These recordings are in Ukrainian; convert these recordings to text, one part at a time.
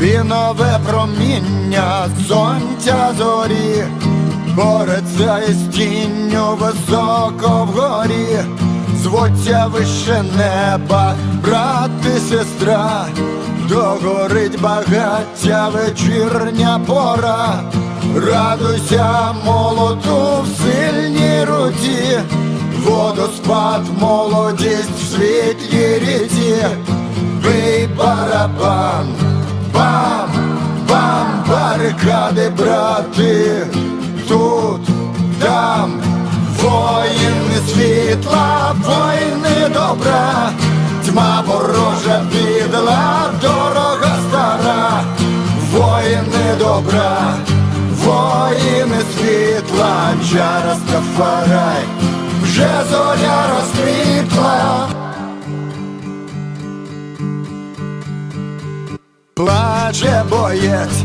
і проміння сонця зорі, бореться із тінню високо вгорі, звуться вище неба, брат і сестра, догорить багаття вечірня пора, радуйся молоду в сильній руці, водоспад, молодість в світлій ріці, бий барабан, барикади, брати, тут, там, воїни світла, воїни добра, тьма ворожа підла, дорога стара, воїни добра, воїни світла, чара Стафарай, вже зоря розквітла. Плаче боєць,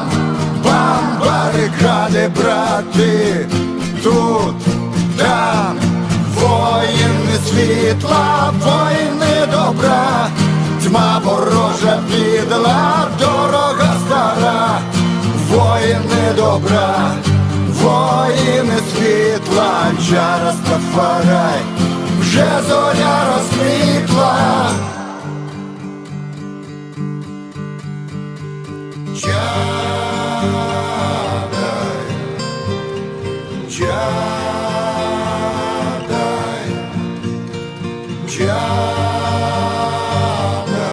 світла, війни добра, тьма ворожа бідла, дорога стара, воїни добра, воїни світла, чара стафарай, вже зоря розквітла. Чадай, чадай. job.